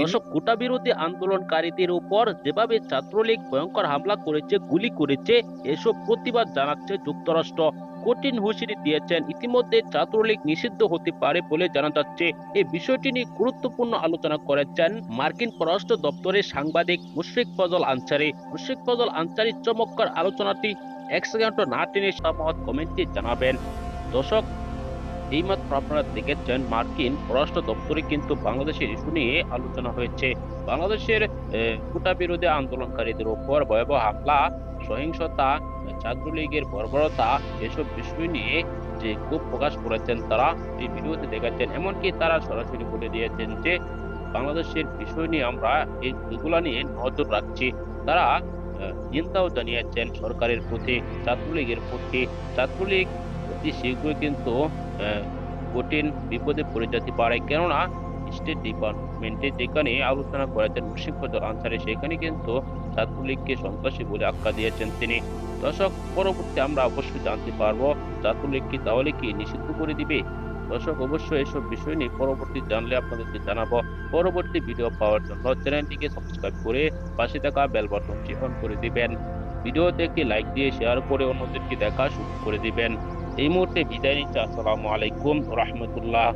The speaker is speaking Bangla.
দর্শক কোটা বিরোধী আন্দোলনকারীদের উপর যেভাবে ছাত্রলীগ ভয়ঙ্কর হামলা করেছে, গুলি করেছে, এসব প্রতিবাদ জানাচ্ছে যুক্তরাষ্ট্র। কঠিন হুঁশিয়ারি দিয়েছেন। ইতিমধ্যে ছাত্রলীগ নিষিদ্ধ হতে পারে বলে জানা যাচ্ছে। এই বিষয়টি নিয়ে গুরুত্বপূর্ণ আলোচনা করেছেন মার্কিন পররাষ্ট্র দপ্তরের সাংবাদিক মুশফিক ফজল আনসারি। মুশফিক ফজল আনসারির চমৎকার আলোচনাটি এক সেকেন্ড না টেনে মতামত কমেন্টে জানাবেন। দর্শক এইমাত্র আপনারা দেখেছেন মার্কিন পররাষ্ট্র দপ্তরে কিন্তু বাংলাদেশের ইস্যু নিয়ে আলোচনা হয়েছে। বাংলাদেশের কোটা বিরোধী আন্দোলনকারীদের উপর ভয়াবহ হামলা, সহিংসতা, ছাত্রলীগের বর্বরতা, এসব বিষয় নিয়ে যে ক্ষোভ প্রকাশ করেছেন তারা, এই ভিডিওতে দেখাচ্ছেন। এমনকি তারা সরাসরি বলে দিয়েছেন যে, বাংলাদেশের বিষয় নিয়ে আমরা এই এগুলা নিয়ে নজর রাখছি। তারা চিন্তাও জানিয়েছেন সরকারের প্রতি, ছাত্রলীগের প্রতি। ছাত্রলীগ অতি শীঘ্রই কিন্তু কঠিন বিপদে পড়ে যেতে পারে। কেননা স্টেট ডিপার্টমেন্টে যেখানে আলোচনা করেছেন মুশিক ফজল আনসারি, সেখানে কিন্তু ছাত্রলীগকে সন্ত্রাসী বলে আখ্যা দিয়েছেন তিনি। দর্শক, পরবর্তী আমরা অবশ্যই জানতে পারব, ছাত্রলীগ কি তাহলে কি নিষিদ্ধ করে দিবে? দর্শক, অবশ্যই এসব বিষয় নিয়ে পরবর্তী জানলে আপনাদেরকে জানাব। পরবর্তী ভিডিও পাওয়ার জন্য চ্যানেলটিকে সাবস্ক্রাইব করে পাশে থাকা বেল বাটনটি অন করে দিবেন। ভিডিওতে একটি লাইক দিয়ে শেয়ার করে অন্যদেরকে দেখা শুরু করে দিবেন। এই মুহূর্তে বিদায় নিচ্ছি। আসসালামু আলাইকুম রহমতুল্লাহ।